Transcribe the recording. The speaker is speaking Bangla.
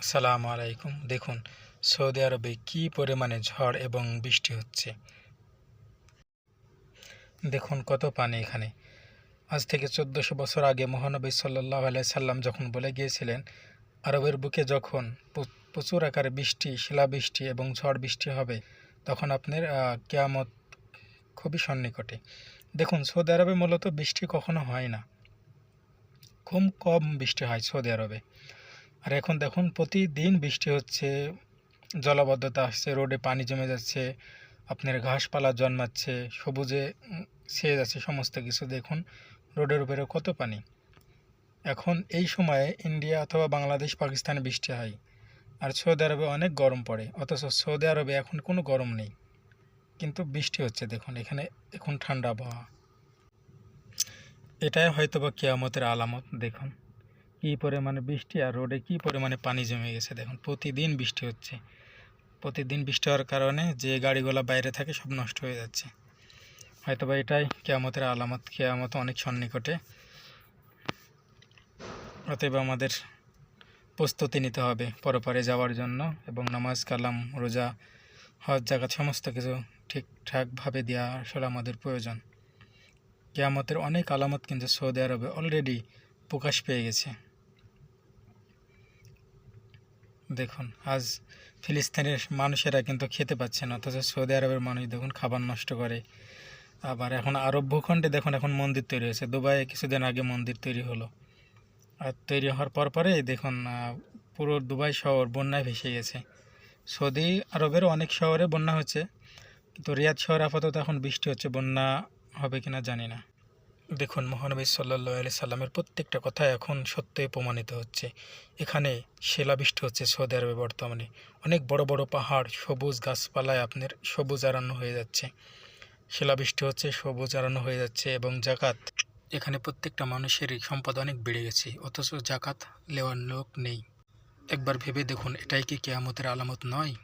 আসসালামু আলাইকুম। দেখুন, সৌদি আরবে কী পরিমাণে ঝড় এবং বৃষ্টি হচ্ছে। দেখুন কত পানি এখানে। আজ থেকে চোদ্দোশো বছর আগে মহানবী সাল্লাহ সাল্লাম যখন বলে গিয়েছিলেন, আরবের বুকে যখন প্রচুর আকারে বৃষ্টি, শিলাবৃষ্টি এবং ঝড় বৃষ্টি হবে, তখন আপনার কেয়ামত খুবই সন্নিকটে। দেখুন, সৌদি আরবে মূলত বৃষ্টি কখনো হয় না। খুব কম বৃষ্টি হয় সৌদি আরবে। আর এখন দেখুন প্রতিদিন বৃষ্টি হচ্ছে, জলাবদ্ধতা আসছে, রোডে পানি জমে যাচ্ছে, আপনার ঘাসপালা জন্মাচ্ছে, সবুজে ছেয়ে যাচ্ছে সমস্ত কিছু। দেখুন রোডের উপরে কত পানি। এখন এই সময়ে ইন্ডিয়া অথবা বাংলাদেশ, পাকিস্তানে বৃষ্টি হয় আর সৌদি আরবে অনেক গরম পড়ে, অথচ সৌদি আরবে এখন কোনো গরম নেই। কিন্তু বৃষ্টি হচ্ছে, দেখুন এখানে এখন ঠান্ডা আবহাওয়া। এটাই হয়তো বা কেয়ামতের আলামত, দেখুন। কী পরিমাণে বৃষ্টি আর রোডে কী পরিমাণে পানি জমে গেছে? দেখুন, প্রতিদিন বৃষ্টি হচ্ছে। প্রতিদিন বৃষ্টি হওয়ার কারণে যে গাড়িগুলো বাইরে থাকে সব নষ্ট হয়ে যাচ্ছে। হয়তো বা এটাই কেয়ামতের আলামত, কেয়ামত অনেক সন্নিকটে। অতএব আমাদের প্রস্তুতি নিতে হবে পরপরে যাওয়ার জন্য এবং নামাজ, কালাম, রোজা, হজ জাগাত সমস্ত কিছু ঠিকঠাকভাবে দেওয়া আসলে আমাদের প্রয়োজন। কেয়ামতের অনেক আলামত কিন্তু সৌদি আরবে অলরেডি প্রকাশ পেয়ে গেছে। দেখুন, আজ ফিলিস্তিনের মানুষেরা কিন্তু খেতে পাচ্ছে না, অথচ সৌদি আরবের মানুষ দেখুন খাবার নষ্ট করে। আবার এখন আরব ভূখণ্ডে দেখুন এখন মন্দির তৈরি হয়েছে, দুবাইয়ে কিছুদিন আগে মন্দির তৈরি হলো। আর তৈরি হওয়ার পর পরে দেখুন পুরো দুবাই শহর বন্যায় ভেসে গেছে। সৌদি আরবেরও অনেক শহরে বন্যা হচ্ছে, কিন্তু রিয়াদ শহর আপাতত এখন বৃষ্টি হচ্ছে, বন্যা হবে কিনা জানি না। দেখুন, মহানবী সাল্লাহ আলি সাল্লামের প্রত্যেকটা কথা এখন সত্যই প্রমাণিত হচ্ছে। এখানে শিলাবৃষ্টি হচ্ছে সৌদি আরবে বর্তমানে। অনেক বড় বড় পাহাড়, সবুজ গাছপালায় আপনার সবুজ আরান্য হয়ে যাচ্ছে। শিলাবৃষ্টি হচ্ছে, সবুজ আরান্য হয়ে যাচ্ছে এবং জাকাত, এখানে প্রত্যেকটা মানুষেরই সম্পদ অনেক বেড়ে গেছে, অথচ জাকাত নেওয়ার লোক নেই। একবার ভেবে দেখুন, এটাই কি কেয়ামতের আলামত নয়?